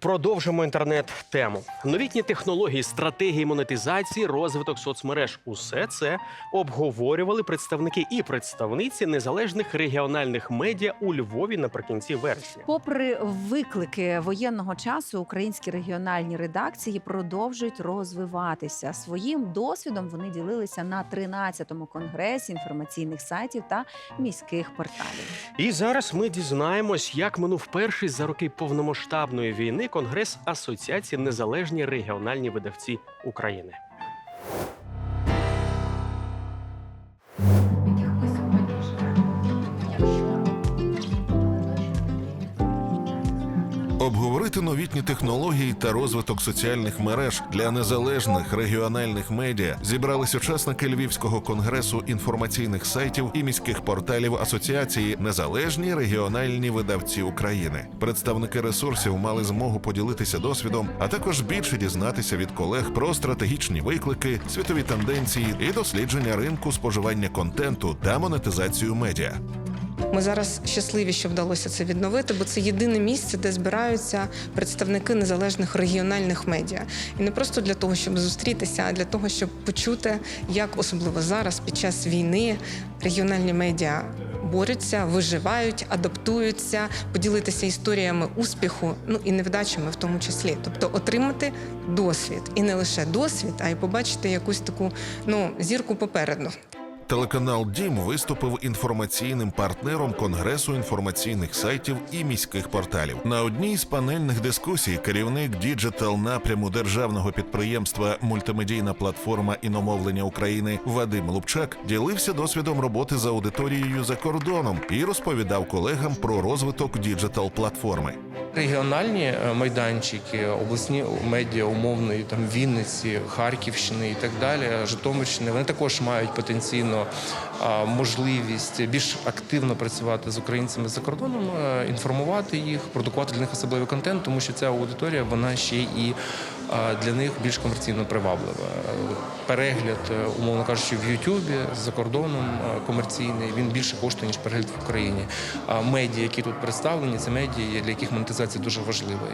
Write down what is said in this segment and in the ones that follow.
Продовжимо інтернет-тему. Новітні технології, стратегії монетизації, розвиток соцмереж. Усе це обговорювали представники і представниці незалежних регіональних медіа у Львові наприкінці вересня. Попри виклики воєнного часу, українські регіональні редакції продовжують розвиватися. Своїм досвідом вони ділилися на 13-му конгресі інформаційних сайтів та міських порталів. І зараз ми дізнаємось, як минув перший за роки повномасштабної війни конгрес Асоціації Незалежні регіональні видавці України. Обговорити новітні технології та розвиток соціальних мереж для незалежних регіональних медіа зібрались учасники Львівського конгресу інформаційних сайтів і міських порталів Асоціації Незалежні регіональні видавці України. Представники ресурсів мали змогу поділитися досвідом, а також більше дізнатися від колег про стратегічні виклики, світові тенденції і дослідження ринку споживання контенту та монетизацію медіа. Ми зараз щасливі, що вдалося це відновити, бо це єдине місце, де збираються представники незалежних регіональних медіа. І не просто для того, щоб зустрітися, а для того, щоб почути, як особливо зараз, під час війни, регіональні медіа борються, виживають, адаптуються, поділитися історіями успіху, ну і невдачами в тому числі. Тобто отримати досвід, і не лише досвід, а й побачити якусь таку ну зірку попереду. Телеканал Дім виступив інформаційним партнером Конгресу інформаційних сайтів і міських порталів. На одній з панельних дискусій керівник діджитал напряму державного підприємства Мультимедійна платформа іномовлення України Вадим Лупчак ділився досвідом роботи з аудиторією за кордоном і розповідав колегам про розвиток діджитал платформи. Регіональні е, майданчики, обласні медіа умовної там Вінниці, Харківщини і так далі, Житомирщини, вони також мають потенційно можливість більш активно працювати з українцями за кордоном, е, інформувати їх, продукувати для них особливий контент, тому що ця аудиторія вона ще і для них більш комерційно приваблива. Перегляд, е, умовно кажучи, в Ютубі за кордоном е, комерційний він більше коштує ніж перегляд в Україні. А медіа, які тут представлені, це медіа, для яких монетизація дуже важлива.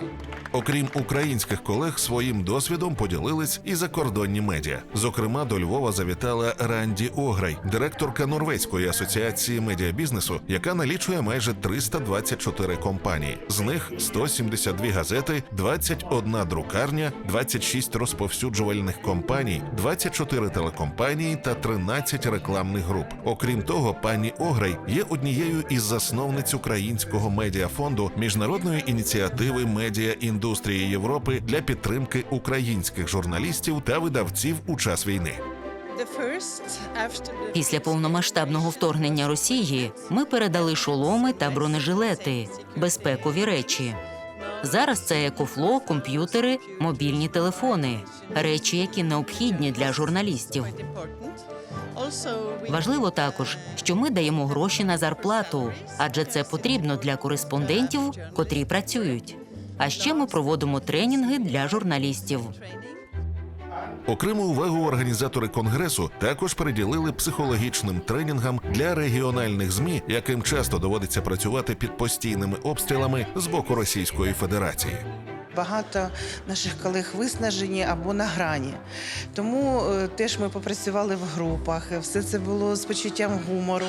Окрім українських колег, своїм досвідом поділились і закордонні медіа. Зокрема, до Львова завітала Ранді Ограй, директорка Норвезької асоціації медіабізнесу, яка налічує майже 324 компанії. З них 172 газети, 21 друкарня, 26 розповсюджувальних компаній, 24 телекомпанії та 13 рекламних груп. Окрім того, пані Ограй є однією із засновниць українського медіафонду міжнародної ініціативи медіа індустрії Європи для підтримки українських журналістів та видавців у час війни. Після повномасштабного вторгнення Росії ми передали шоломи та бронежилети, безпекові речі. Зараз це екофло, комп'ютери, мобільні телефони, речі, які необхідні для журналістів. Важливо також, що ми даємо гроші на зарплату, адже це потрібно для кореспондентів, котрі працюють. А ще ми проводимо тренінги для журналістів. Окрему увагу організатори конгресу також приділили психологічним тренінгам для регіональних змі, яким часто доводиться працювати під постійними обстрілами з боку Російської Федерації. Багато наших колег виснажені або на грані. Тому е, теж ми попрацювали в групах. Все це було з почуттям гумору,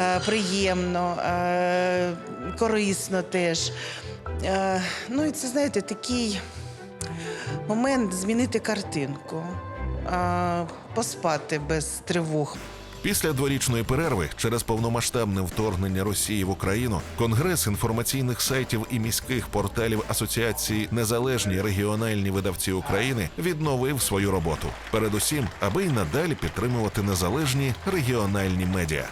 е, приємно, е, корисно теж. Ну і це, знаєте, такий момент змінити картинку, поспати без тривог. Після дворічної перерви через повномасштабне вторгнення Росії в Україну Конгрес інформаційних сайтів і міських порталів Асоціації Незалежні регіональні видавці України відновив свою роботу. Передусім, аби й надалі підтримувати незалежні регіональні медіа.